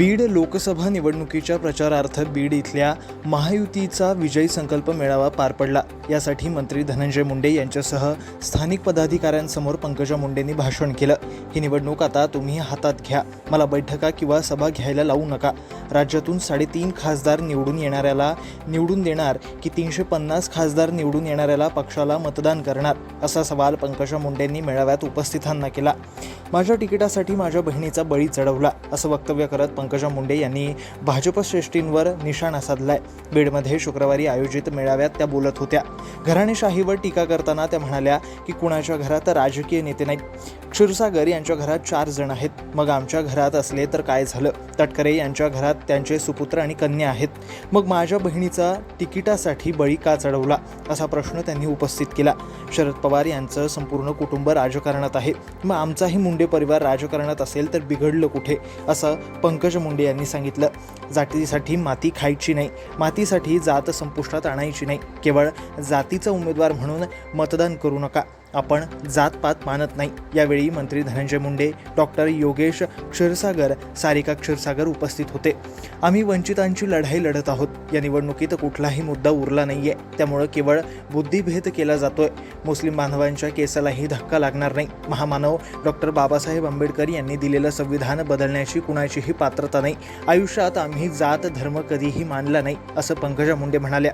बीड लोकसभा निवडणुकीच्या प्रचारार्थ बीड इथल्या महायुतीचा विजयी संकल्प मेळावा पार पडला. यासाठी मंत्री धनंजय मुंडे यांच्यासह स्थानिक पदाधिकाऱ्यांसमोर पंकजा मुंडेंनी भाषण केलं. ही निवडणूक आता तुम्ही हातात घ्या. मला बैठका किंवा सभा घ्यायला लावू नका. राज्यातून साडेतीन खासदार निवडून येणाऱ्याला निवडून देणार की तीनशे पन्नास खासदार निवडून येणाऱ्याला पक्षाला मतदान करणार? असा सवाल पंकजा मुंडेंनी मेळाव्यात उपस्थितांना केला. माझ्या तिकिटासाठी माझ्या बहिणीचा बळी चढवला असं वक्तव्य करत पंकजा मुंडे यांनी भाजप श्रेष्ठींवर निशाणा साधलाय. बीडमध्ये शुक्रवारी आयोजित मेळाव्यात त्या बोलत होत्या. घराणेशाहीवर टीका करताना त्या म्हणाल्या की कुणाच्या घरात राजकीय नेते नाहीत. क्षीरसागर यांच्या घरात चार जण आहेत. मग आमच्या घरात असले तर काय झालं? तटकरे यांच्या घरात त्यांचे सुपुत्र आणि कन्या आहेत. मग माझ्या बहिणीचा तिकिटासाठी बळी का चढवला? असा प्रश्न त्यांनी उपस्थित केला. शरद पवार यांचं संपूर्ण कुटुंब राजकारणात आहे. मग आमचाही मुंडे परिवार राजकारणात असेल तर बिघडलं कुठे? असं पंकज मुंडे यांनी सांगितलं. जातीसाठी माती खायची नाही. मातीसाठी जात संपुष्टात आणायची नाही. केवळ जातीचा उमेदवार म्हणून मतदान करू नका. आपण जातपात मानत नाही. यावेळी मंत्री धनंजय मुंडे डॉक्टर योगेश क्षीरसागर सारिका क्षीरसागर उपस्थित होते. आम्ही वंचितांची लढाई लढत आहोत. या निवडणुकीत कुठलाही मुद्दा उरला नाहीये. त्यामुळं केवळ बुद्धिभेद केला जातोय. मुस्लिम बांधवांच्या केसालाही धक्का लागणार नाही. महामानव डॉक्टर बाबासाहेब आंबेडकर यांनी दिलेलं संविधान बदलण्याची कुणाचीही पात्रता नाही. आयुष्यात आम्ही जात धर्म कधीही मानला नाही असं पंकजा मुंडे म्हणाल्या.